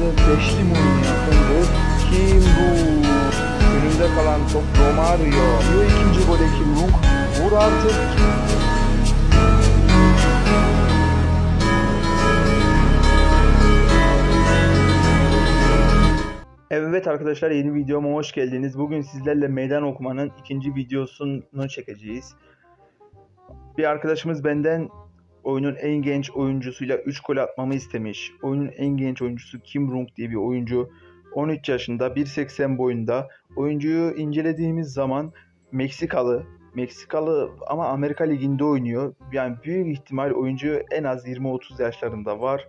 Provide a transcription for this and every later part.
rakibimizde beşli Kongo? Kim bu? Önünde kalan top Romario. Diyor ikinci gole Kim Rung. Vur artık. Evet arkadaşlar yeni videoma hoş geldiniz. Bugün sizlerle meydan okumanın ikinci videosunu çekeceğiz. Bir arkadaşımız benden oyunun en genç oyuncusuyla 3 gol atmamı istemiş. Oyunun en genç oyuncusu Kim Rung diye bir oyuncu. 13 yaşında 1.80 boyunda. Oyuncuyu incelediğimiz zaman Meksikalı. Meksikalı ama Amerika Ligi'nde oynuyor. Yani büyük ihtimal oyuncu en az 20-30 yaşlarında var.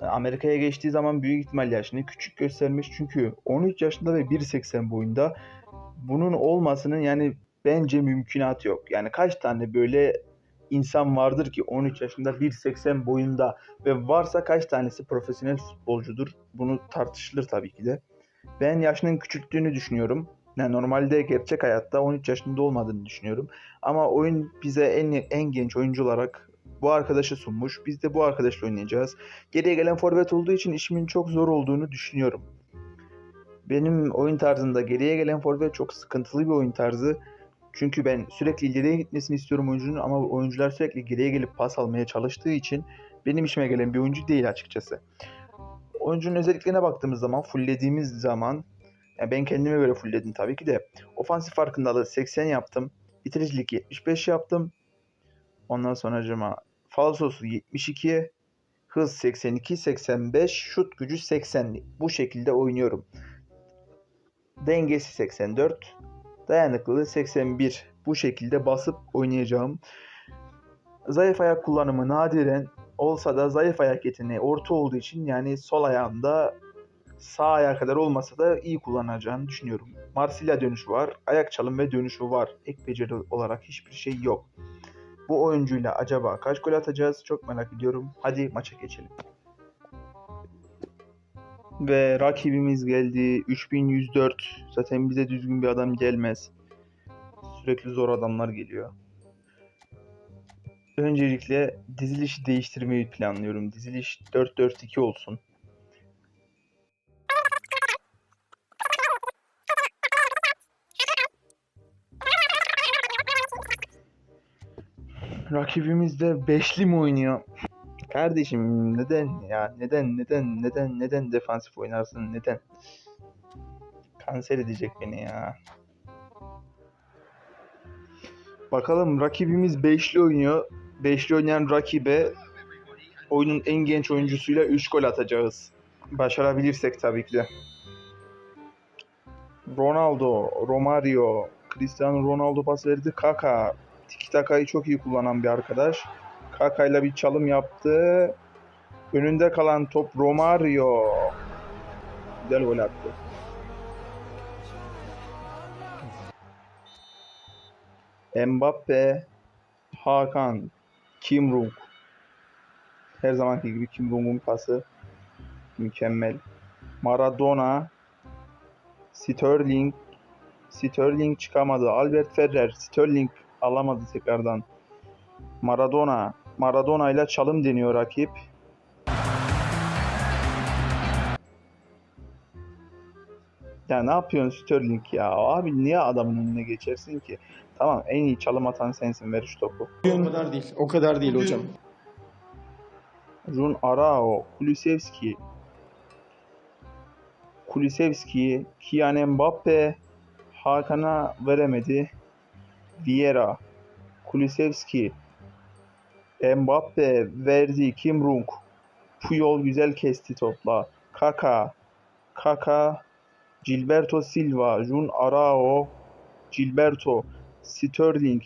Amerika'ya geçtiği zaman büyük ihtimal yaşını küçük göstermiş. Çünkü 13 yaşında ve 1.80 boyunda. Bunun olmasının yani bence mümkünatı yok. Yani kaç tane böyle insan vardır ki 13 yaşında 1.80 boyunda ve varsa kaç tanesi profesyonel futbolcudur? Bunu tartışılır tabii ki de. Ben yaşının küçülttüğünü düşünüyorum. Yani normalde gerçek hayatta 13 yaşında olmadığını düşünüyorum. Ama oyun bize en en genç oyuncu olarak bu arkadaşı sunmuş. Biz de bu arkadaşla oynayacağız. Geriye gelen forvet olduğu için işimin çok zor olduğunu düşünüyorum. Benim oyun tarzımda geriye gelen forvet çok sıkıntılı bir oyun tarzı. Çünkü ben sürekli ileriye gitmesini istiyorum oyuncunun ama oyuncular sürekli geriye gelip pas almaya çalıştığı için benim işime gelen bir oyuncu değil açıkçası. Oyuncunun özelliklerine baktığımız zaman, fulllediğimiz zaman yani ben kendime göre fullledim tabii ki de. Ofansif farkındalığı 80 yaptım. Bitiricilik 75 yaptım. Ondan sonracıma falsosu 72, hız 82, 85, şut gücü 80. Bu şekilde oynuyorum. Dengesi 84, dayanıklılığı 81. Bu şekilde basıp oynayacağım. Zayıf ayak kullanımı nadiren olsa da zayıf ayak yeteneği orta olduğu için yani sol ayağında sağ ayağa kadar olmasa da iyi kullanacağını düşünüyorum. Marsilya dönüşü var, ayak çalım ve dönüşü var. Ek beceri olarak hiçbir şey yok. Bu oyuncuyla acaba kaç gol atacağız çok merak ediyorum. Hadi maça geçelim. Ve rakibimiz geldi. 3104. Zaten bize düzgün bir adam gelmez. Sürekli zor adamlar geliyor. Öncelikle dizilişi değiştirmeyi planlıyorum. Diziliş 4-4-2 olsun. Rakibimiz de beşli mi oynuyor? Kardeşim neden ya? Neden neden neden neden defansif oynarsın? Neden? Kanser edecek beni ya. Bakalım rakibimiz beşli oynuyor. Beşli oynayan rakibe oyunun en genç oyuncusuyla 3 gol atacağız. Başarabilirsek tabii ki de. Ronaldo, Romario, Cristiano Ronaldo pas verdi. Kaka, Tiki Taka'yı çok iyi kullanan bir arkadaş. Kaka'yla bir çalım yaptı. Önünde kalan top Romario. Güzel gol attı. Mbappe, Hakan, Kim Rung. Her zamanki gibi Kim Rung'un pası mükemmel. Maradona, Sterling, Sterling çıkamadı. Albert Ferrer, Sterling alamadı tekrardan. Maradona. Maradona ile çalım deniyor rakip. Ya ne yapıyorsun Sterling ya? Abi niye adamın önüne geçersin ki? Tamam en iyi çalım atan sensin ver şu topu. O kadar değil. O kadar değil hocam. Jun Arao, Kulusevski, Kulusevski, Kylian Mbappe, Hakan'a veremedi. Vieira, Kulusevski, Mbappe verdi Kim Rung. Puyol güzel kesti topla. Kaka, Kaka, Gilberto Silva, Jun Arao, Gilberto, Sterling,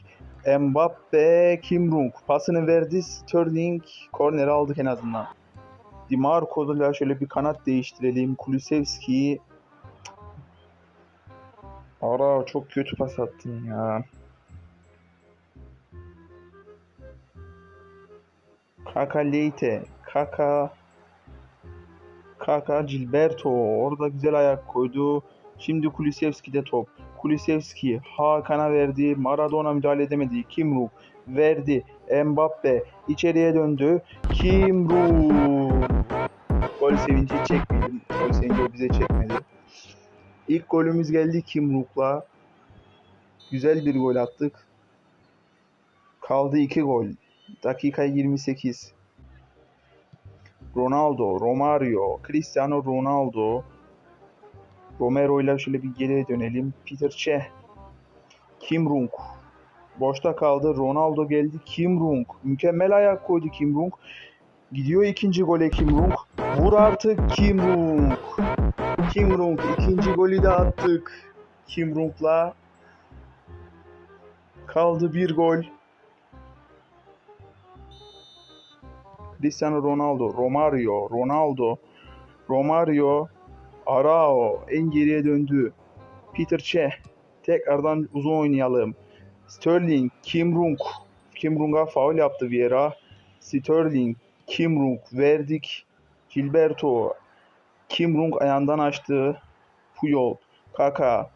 Mbappe, Kim Rung. Pasını verdi Sterling. Korner aldık en azından. Di Marco'yla şöyle bir kanat değiştirelim. Kulusevski. Arao çok kötü pas attın ya. Kaka Leite, Kaka Kaka Gilberto orada güzel ayak koydu. Şimdi Kulusevski'de top. Kulusevski Hakan'a verdi. Maradona müdahale edemedi. Kimruk verdi. Mbappe içeriye döndü. Kimruk gol sevinci çekmedim. Gol sevinci bize çekmedi. İlk golümüz geldi Kimruk'la. Güzel bir gol attık. Kaldı 2 gol. Dakika 28. Ronaldo, Romario, Cristiano Ronaldo. Romero ile şöyle bir geriye dönelim. Peter Cech. Kim Rung. Boşta kaldı. Ronaldo geldi. Kim Rung. Mükemmel ayak koydu Kim Rung. Gidiyor ikinci gole Kim Rung. Vur artık Kim Rung. Kim Rung ikinci golü de attık. Kim Rung'la kaldı bir gol. Cristiano Ronaldo, Romario, Ronaldo, Romario, Arao en geriye döndü. Peter Cech tekrardan uzun oynayalım. Sterling, Kim Rung. Kim Rung'a faul yaptı Vieira. Sterling, Kim Rung verdik. Gilberto, Kim Rung ayağından açtı. Puyol, Kaka,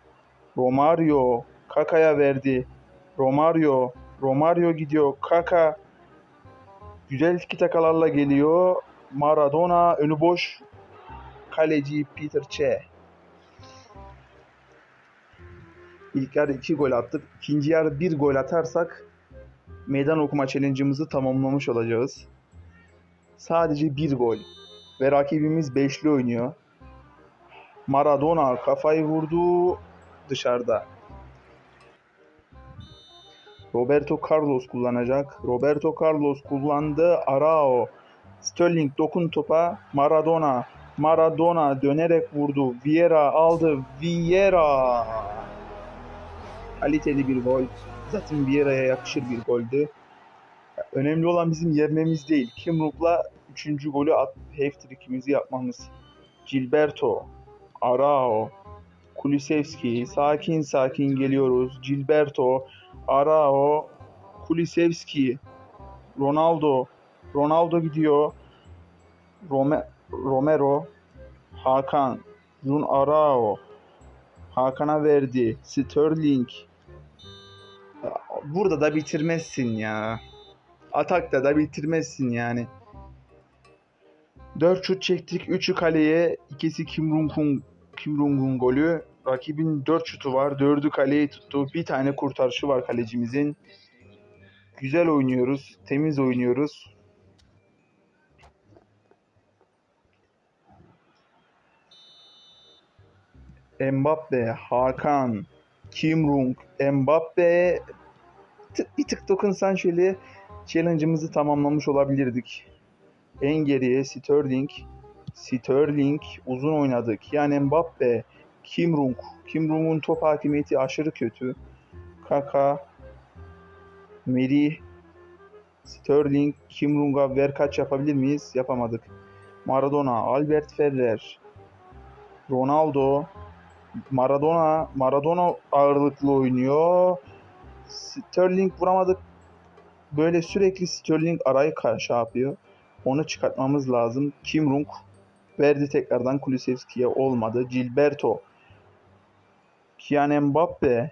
Romario, Kaka'ya verdi. Romario, Romario gidiyor. Kaka güzel tiki takalarla geliyor. Maradona önü boş. Kaleci Peter Cech. İlk yarı 2 gol attık. İkinci yarı 1 gol atarsak meydan okuma challenge'ımızı tamamlamış olacağız. Sadece 1 gol. Ve rakibimiz beşli oynuyor. Maradona kafayı vurdu dışarıda. Roberto Carlos kullanacak. Roberto Carlos kullandı. Arao. Sterling dokun topa. Maradona. Maradona dönerek vurdu. Vieira aldı. Vieira. Kaliteli bir gol. Zaten Vieira'ya yakışır bir goldü. Önemli olan bizim yenmemiz değil. Kimruk'la 3. golü at, hat-trick'imizi yapmamız. Gilberto, Arao, Kulisevski, sakin sakin geliyoruz. Gilberto, Arao, Kulisevski, Ronaldo, Ronaldo gidiyor. Rome, Romero, Hakan, Jun Arao, Hakan'a verdi. Sterling. Burada da bitirmezsin ya. Atakta da bitirmezsin yani. 4 şut çektik. 3'ü kaleye. ikisi Kim Rung'un Kim Rung'un golü. Rakibin 4 şutu var. 4'ü kaleye tuttu. Bir tane kurtarışı var kalecimizin. Güzel oynuyoruz. Temiz oynuyoruz. Mbappe, Hakan, Kim Rung, Mbappe bir tık dokunsan şöyle challenge'ımızı tamamlamış olabilirdik. En geriye Sterling, Sterling uzun oynadık. Yani Mbappe, Kim Rung, Kim Rung'un top hakimiyeti aşırı kötü. Kaka, Merih, Sterling, Kim Rung'a ver kaç yapabilir miyiz? Yapamadık. Maradona, Albert Ferrer, Ronaldo, Maradona, Maradona ağırlıklı oynuyor. Sterling vuramadık. Böyle sürekli Sterling arayı karşı yapıyor. Onu çıkartmamız lazım. Kim Rung verdi tekrardan Kulusevski'ye olmadı. Gilberto, Kylian Mbappe,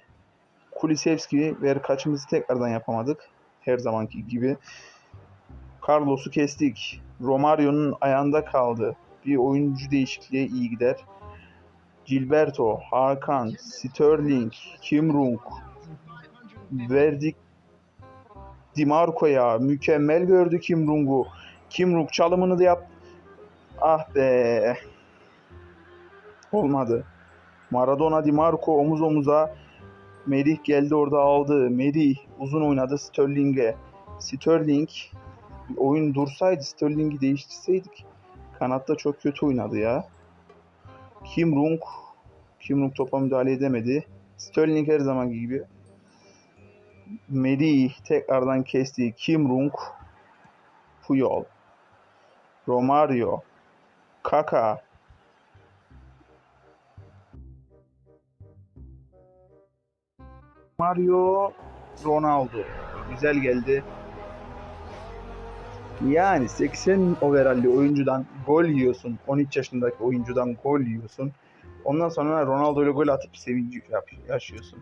Kulusevski ver kaçımızı tekrardan yapamadık. Her zamanki gibi. Carlos'u kestik. Romario'nun ayağında kaldı. Bir oyuncu değişikliğe iyi gider. Gilberto, Hakan, Sterling, Kim Rung, verdik Dimarco'ya. Mükemmel gördü Kim Rung'u. Kim Rung çalımını da yap. Ah be. Olmadı. Maradona Dimarco omuz omuza. Merih geldi orada aldı. Merih uzun oynadı Sterling'e. Sterling oyun dursaydı Sterling'i değiştirseydik. Kanatta çok kötü oynadı ya. Kim Rung Kim Rung topa müdahale edemedi. Sterling her zamanki gibi Merih tekrardan kesti. Kim Rung, Puyol, Romario, Kaka, Mario, Ronaldo. Güzel geldi. Yani 80 overall'li oyuncudan gol yiyorsun. 13 yaşındaki oyuncudan gol yiyorsun. Ondan sonra Ronaldo ile gol atıp sevinci yaşıyorsun.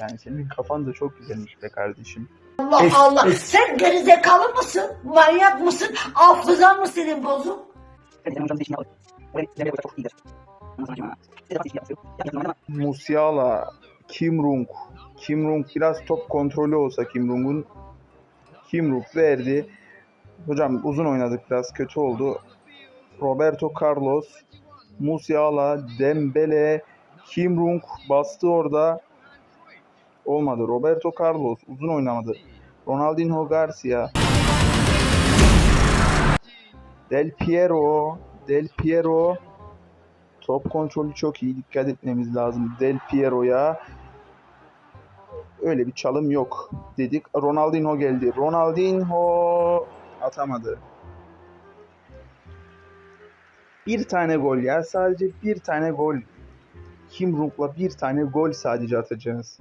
Yani senin kafan da çok güzelmiş be kardeşim. Allah Allah. Sen gerizekalı mısın? Manyak mısın? Hafızan mı senin bozuk? Musiala, Kim Rung. Kim Rung biraz top kontrolü olsa Kim Rung'un. Kim Rung verdi. Hocam uzun oynadık biraz kötü oldu. Roberto Carlos, Musiala, Dembele, Kim Rung bastı orada. Olmadı. Roberto Carlos uzun oynamadı. Ronaldinho Garcia. Del Piero, Del Piero. Top kontrolü çok iyi. Dikkat etmemiz lazım Del Piero'ya. Öyle bir çalım yok dedik. Ronaldinho geldi. Ronaldinho atamadı. Bir tane gol ya. Sadece bir tane gol. Kim Runk'la bir tane gol sadece atacağız.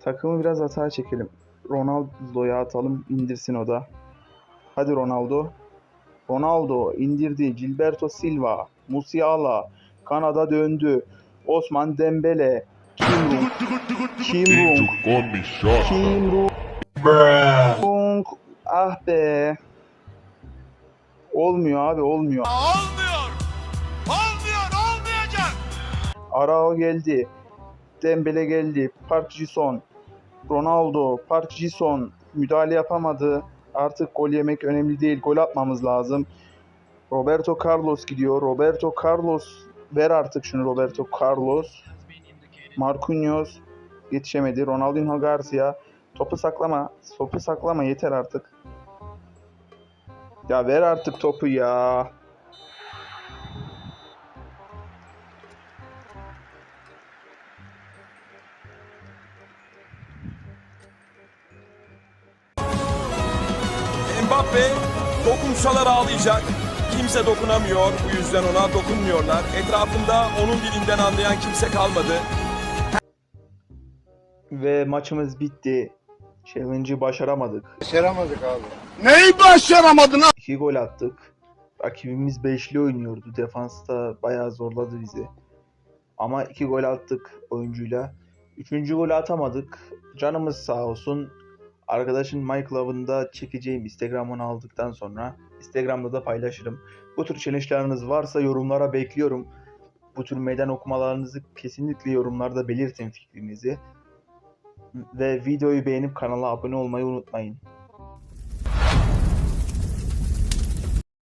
Takımı biraz hata çekelim. Ronaldo'ya atalım. indirsin o da. Hadi Ronaldo. Ronaldo indirdi. Gilberto Silva. Musiala. Kanada döndü. Osman Dembele. Kim. Kim Rung. Come. Kim Rung. Ah be. Olmuyor abi olmuyor. Olmuyor. Olmuyor. Olmayacak. Arao geldi. Dembele geldi. Park Ji-son. Ronaldo. Park Ji-son. Müdahale yapamadı. Artık gol yemek önemli değil. Gol atmamız lazım. Roberto Carlos gidiyor. Roberto Carlos. Ver artık şunu Roberto Carlos. Marquinhos. Yetişemedi. Ronaldinho Garcia. Topu saklama. Topu saklama yeter artık. Ya ver artık topu ya. Mbappe dokunsalar ağlayacak. Kimse dokunamıyor. Bu yüzden ona dokunmuyorlar. Etrafında onun dilinden anlayan kimse kalmadı. Ve maçımız bitti. Challenge'ı başaramadık. Başaramadık abi. Neyi başaramadın ha? 2 gol attık. Rakibimiz beşli oynuyordu. Defansta bayağı zorladı bizi. Ama 2 gol attık oyuncuyla. Üçüncü golü atamadık. Canımız sağ olsun. Arkadaşın MyClub'ını da çekeceğim Instagram'ını aldıktan sonra. Instagram'da da paylaşırım. Bu tür challenge'larınız varsa yorumlara bekliyorum. Bu tür meydan okumalarınızı kesinlikle yorumlarda belirtin fikrinizi. Ve videoyu beğenip kanala abone olmayı unutmayın.